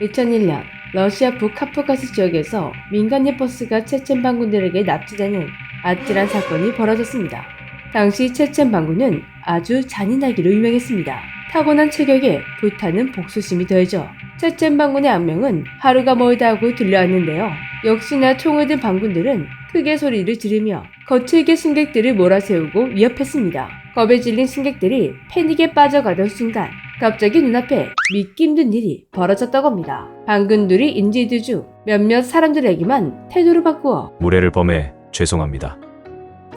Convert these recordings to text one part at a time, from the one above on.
2001년 러시아 북카프카스 지역에서 민간인 버스가 체첸 반군들에게 납치되는 아찔한 사건이 벌어졌습니다. 당시 체첸 반군은 아주 잔인하기로 유명했습니다. 타고난 체격에 불타는 복수심이 더해져 체첸 반군의 악명은 하루가 멀다 하고 들려왔는데요. 역시나 총을 든 반군들은 크게 소리를 지르며 거칠게 승객들을 몰아세우고 위협했습니다. 겁에 질린 승객들이 패닉에 빠져가던 순간 갑자기 눈앞에 믿기 힘든 일이 벌어졌다고 합니다. 반군들이 인질들 중 몇몇 사람들에게만 태도를 바꾸어 무례를 범해 죄송합니다.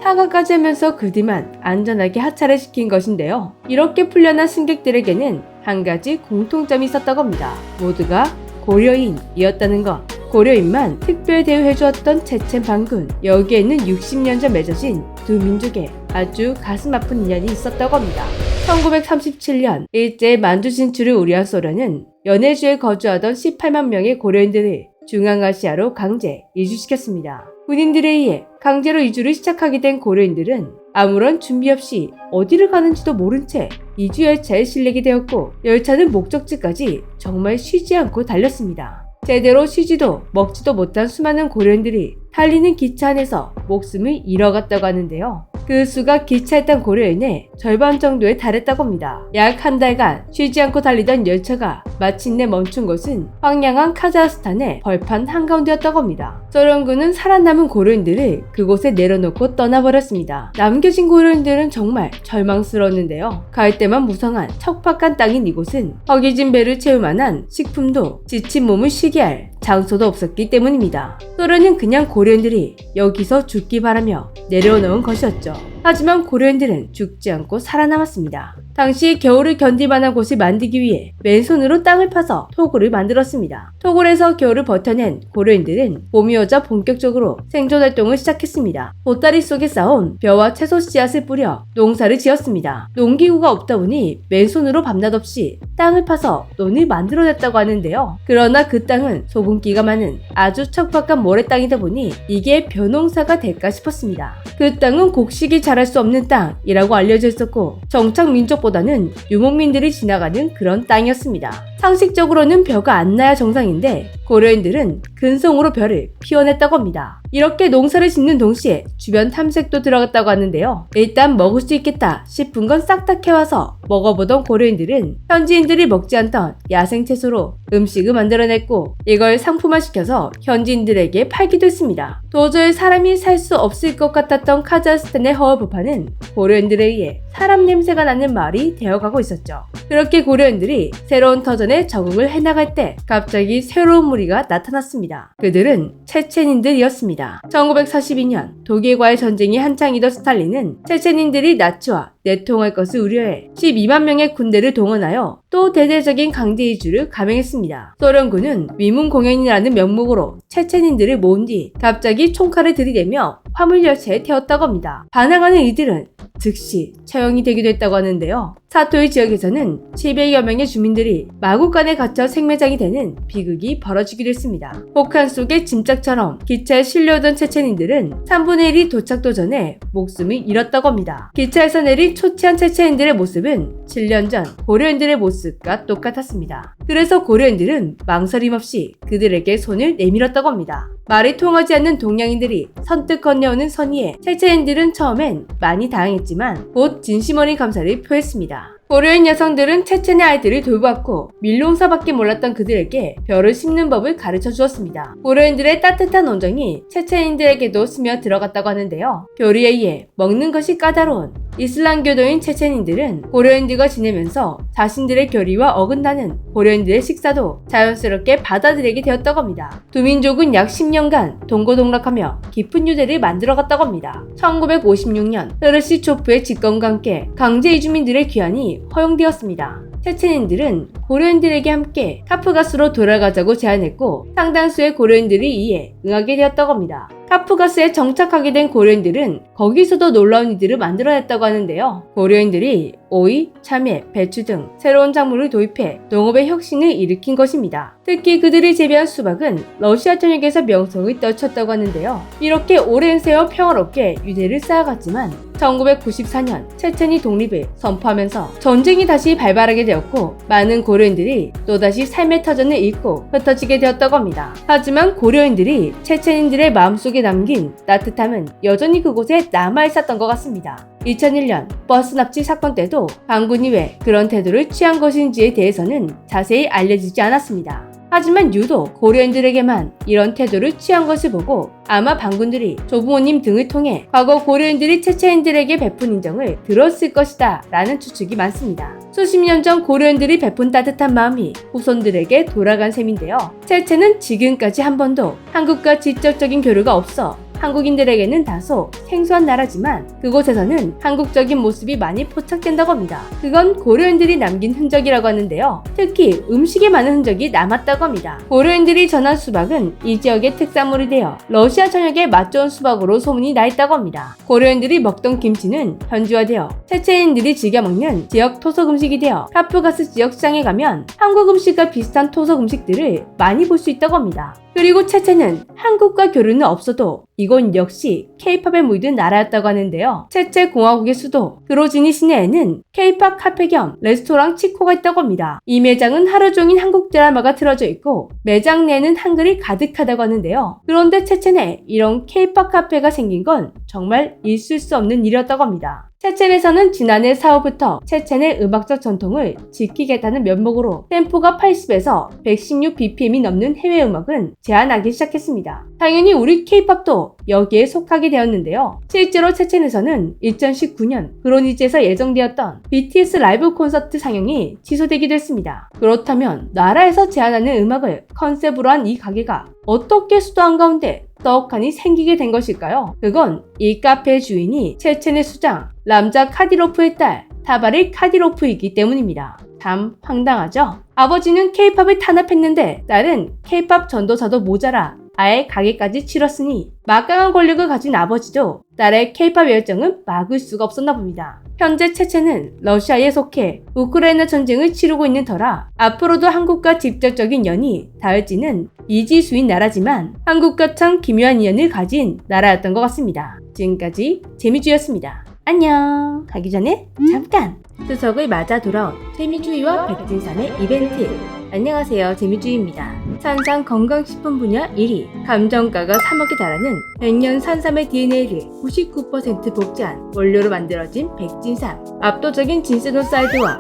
사과까지 하면서 그 뒤만 안전하게 하차를 시킨 것인데요. 이렇게 풀려난 승객들에게는 한 가지 공통점이 있었다고 합니다. 모두가 고려인이었다는 것. 고려인만 특별 대우해 주었던 체첸 반군. 여기에는 60년 전 맺어진 두 민족의 아주 가슴 아픈 인연이 있었다고 합니다. 1937년 일제 만주 진출을 우려한 소련은 연해주에 거주하던 18만 명의 고려인들을 중앙아시아로 강제 이주시켰습니다. 군인들에 의해 강제로 이주를 시작하게 된 고려인들은 아무런 준비 없이 어디를 가는지도 모른 채 이주 열차에 실리게 되었고 열차는 목적지까지 정말 쉬지 않고 달렸습니다. 제대로 쉬지도 먹지도 못한 수많은 고려인들이 달리는 기차 안에서 목숨을 잃어갔다고 하는데요. 그 수가 기차에 탄 고려인의 절반 정도에 달했다고 합니다. 약 한 달간 쉬지 않고 달리던 열차가 마침내 멈춘 곳은 황량한 카자흐스탄의 벌판 한가운데였다고 합니다. 소련군은 살아남은 고려인들을 그곳에 내려놓고 떠나버렸습니다. 남겨진 고려인들은 정말 절망스러웠는데요. 갈 때만 무성한 척박한 땅인 이곳은 허기진 배를 채울 만한 식품도 지친 몸을 쉬게 할 장소도 없었기 때문입니다. 소련은 그냥 고려인들이 여기서 죽기 바라며 내려놓은 것이었죠. 하지만 고려인들은 죽지 않고 살아남았습니다. 당시 겨울을 견딜 만한 곳을 만들기 위해 맨손으로 땅을 파서 토굴을 만들었습니다. 토굴에서 겨울을 버텨낸 고려인들은 봄이 오자 본격적으로 생존 활동을 시작했습니다. 보따리 속에 쌓은 벼와 채소 씨앗을 뿌려 농사를 지었습니다. 농기구가 없다 보니 맨손으로 밤낮 없이 땅을 파서 논을 만들어냈다고 하는데요. 그러나 그 땅은 소금기가 많은 아주 척박한 모래 땅이다 보니 이게 벼농사가 될까 싶었습니다. 그 땅은 곡식이 자랄 수 없는 땅이라고 알려져 있었고 정착 민족보다 는 유목민들이 지나가는 그런 땅이었습니다. 상식적으로는 벼가 안 나야 정상인데 고려인들은 근성으로 벼를 피워냈다고 합니다. 이렇게 농사를 짓는 동시에 주변 탐색도 들어갔다고 하는데요. 일단 먹을 수 있겠다 싶은 건 싹 다 캐와서 먹어보던 고려인들은 현지인들이 먹지 않던 야생 채소로 음식을 만들어냈고 이걸 상품화시켜서 현지인들에게 팔기도 했습니다. 도저히 사람이 살 수 없을 것 같았던 카자흐스탄의 허허부파는 고려인들에 의해 사람 냄새가 나는 말이 되어가고 있었죠. 그렇게 고려인들이 새로운 터전에 적응을 해나갈 때 갑자기 새로운 무리가 나타났습니다. 그들은 체첸인들이었습니다. 1942년 독일과의 전쟁이 한창이던 스탈린은 체첸인들이 나치와 내통할 것을 우려해 12만 명의 군대를 동원하여 또 대대적인 강제 이주를 감행했습니다. 소련군은 위문 공연이라는 명목으로 체첸인들을 모은 뒤 갑자기 총칼을 들이대며 화물 열차에 태웠다고 합니다. 반항하는 이들은 즉시 처형이 되기도 했다고 하는데요. 사토이 지역에서는 700여 명의 주민들이 마구간에 갇혀 생매장이 되는 비극이 벌어지기도 했습니다. 폭탄 속의 짐짝처럼 기차에 실려오던 체첸인들은 3분의 1이 도착도 전에 목숨을 잃었다고 합니다. 기차에서 내린 초췌한 체첸인들의 모습은 7년 전 고려인들의 모습과 똑같았습니다. 그래서 고려인들은 망설임 없이 그들에게 손을 내밀었다고 합니다. 말이 통하지 않는 동양인들이 선뜻 건네오는 선의에 체체인들은 처음엔 많이 당했지만 곧 진심 어린 감사를 표했습니다. 고려인 여성들은 체첸의 아이들을 돌보았고 밀농사밖에 몰랐던 그들에게 벼를 심는 법을 가르쳐 주었습니다. 고려인들의 따뜻한 온정이 체첸인들에게도 스며 들어갔다고 하는데요. 교리에 의해 먹는 것이 까다로운 이슬람교도인 체첸인들은 고려인들과 지내면서 자신들의 교리와 어긋나는 고려인들의 식사도 자연스럽게 받아들이게 되었다고 합니다. 두 민족은 약 10년간 동고동락하며 깊은 유대를 만들어갔다고 합니다. 1956년 흐르시초프의 집권과 함께 강제 이주민들의 귀환이 허용되었습니다. 체첸인들은 고려인들에게 함께 카프가스로 돌아가자고 제안했고 상당수의 고려인들이 이에 응하게 되었다고 합니다. 카프가스에 정착하게 된 고려인들은 거기서도 놀라운 일들을 만들어냈다고 하는데요. 고려인들이 오이, 참외, 배추 등 새로운 작물을 도입해 농업의 혁신을 일으킨 것입니다. 특히 그들이 재배한 수박은 러시아 전역에서 명성을 떨쳤다고 하는데요. 이렇게 오랜 세월 평화롭게 유대를 쌓아갔지만 1994년 체첸이 독립을 선포하면서 전쟁이 다시 발발하게 되었고 많은 고려인들이 또다시 삶의 터전을 잃고 흩어지게 되었다고 합니다. 하지만 고려인들이 체첸인들의 마음속에 남긴 따뜻함은 여전히 그곳에 남아 있었던 것 같습니다. 2001년 버스 납치 사건 때도 반군이 왜 그런 태도를 취한 것인지에 대해서는 자세히 알려지지 않았습니다. 하지만 유독 고려인들에게만 이런 태도를 취한 것을 보고 아마 반군들이 조부모님 등을 통해 과거 고려인들이 체체인들에게 베푼 인정을 들었을 것이다 라는 추측이 많습니다. 수십 년 전 고려인들이 베푼 따뜻한 마음이 후손들에게 돌아간 셈인데요. 체체는 지금까지 한 번도 한국과 직접적인 교류가 없어 한국인들에게는 다소 생소한 나라지만 그곳에서는 한국적인 모습이 많이 포착된다고 합니다. 그건 고려인들이 남긴 흔적이라고 하는데요. 특히 음식에 많은 흔적이 남았다고 합니다. 고려인들이 전한 수박은 이 지역의 특산물이 되어 러시아 전역의 맛 좋은 수박으로 소문이 나 있다고 합니다. 고려인들이 먹던 김치는 현지화되어 체체인들이 즐겨 먹는 지역 토속 음식이 되어 카프가스 지역 시장에 가면 한국 음식과 비슷한 토속 음식들을 많이 볼 수 있다고 합니다. 그리고 체체는 한국과 교류는 없어도 이곳 역시 케이팝에 물든 나라였다고 하는데요. 체체 공화국의 수도 그로지니 시내에는 케이팝 카페 겸 레스토랑 치코가 있다고 합니다. 이 매장은 하루 종일 한국 드라마가 틀어져 있고 매장 내는 한글이 가득하다고 하는데요. 그런데 체첸에 이런 케이팝 카페가 생긴 건 정말 있을 수 없는 일이었다고 합니다. 체첸에서는 지난해 4월부터 체첸의 음악적 전통을 지키겠다는 면목으로 템포가 80에서 116bpm이 넘는 해외 음악은 제한하기 시작했습니다. 당연히 우리 케이팝도 여기에 속하게 되었는데요. 실제로 체첸에서는 2019년 브로니지에서 예정되었던 BTS 라이브 콘서트 상영이 취소되기도 했습니다. 그렇다면 나라에서 제한하는 음악을 컨셉으로 한 이 가게가 어떻게 수도 한가운데 떡하니 생기게 된 것일까요? 그건 이 카페의 주인이 체첸의 수장 람자 카디로프의 딸 타바리 카디로프이기 때문입니다. 참 황당하죠? 아버지는 케이팝을 탄압했는데 딸은 케이팝 전도사도 모자라 아예 가게까지 치렀으니 막강한 권력을 가진 아버지도 딸의 케이팝 열정은 막을 수가 없었나 봅니다. 현재 체체는 러시아에 속해 우크라이나 전쟁을 치르고 있는 터라 앞으로도 한국과 직접적인 연이 닿을지는 이지수인 나라지만 한국과 참 기묘한 인연을 가진 나라였던 것 같습니다. 지금까지 재미주였습니다. 안녕! 가기 전에 잠깐! 추석을 맞아 돌아온 재미주의와 백진산의 이벤트 안녕하세요 재미주의입니다. 산상 건강식품 분야 1위 감정가가 3억에 달하는 100년 산삼의 DNA를 99% 복제한 원료로 만들어진 백진삼 압도적인 진세노사이드와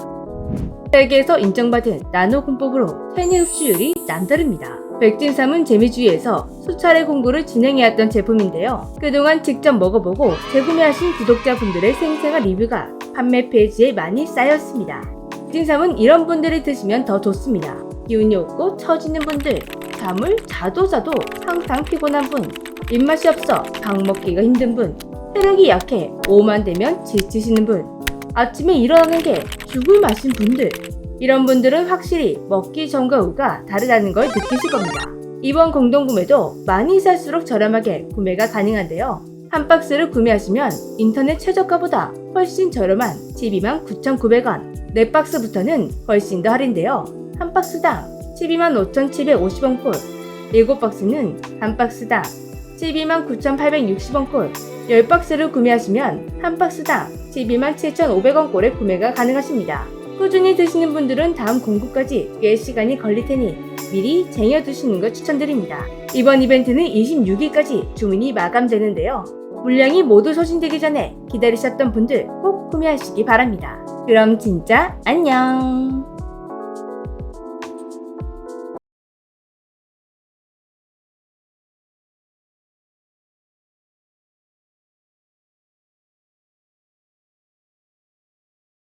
세계에서 인정받은 나노 군법으로 체내 흡수율이 남다릅니다. 백진삼은 재미주의에서 수차례 공구를 진행해왔던 제품인데요. 그동안 직접 먹어보고 재구매하신 구독자분들의 생생한 리뷰가 판매 페이지에 많이 쌓였습니다. 백진삼은 이런 분들이 드시면 더 좋습니다. 기운이 없고 처지는 분들, 잠을 자도 자도 항상 피곤한 분, 입맛이 없어 밥 먹기가 힘든 분, 체력이 약해 오만 되면 지치시는 분, 아침에 일어나는 게 죽을 마신 분들, 이런 분들은 확실히 먹기 전과 후가 다르다는 걸 느끼실 겁니다. 이번 공동구매도 많이 살수록 저렴하게 구매가 가능한데요. 한 박스를 구매하시면 인터넷 최저가보다 훨씬 저렴한 12만 9,900원, 4박스부터는 훨씬 더 할인되어 한 박스당 12만 5,750원 꼴, 7박스는 한 박스당 12만 9,860원 꼴, 10박스를 구매하시면 한 박스당 12만 7,500원 꼴에 구매가 가능하십니다. 꾸준히 드시는 분들은 다음 공구까지 꽤 시간이 걸릴 테니 미리 쟁여두시는 걸 추천드립니다. 이번 이벤트는 26일까지 주문이 마감되는데요. 물량이 모두 소진되기 전에 기다리셨던 분들 꼭 구매하시기 바랍니다. 그럼 진짜 안녕!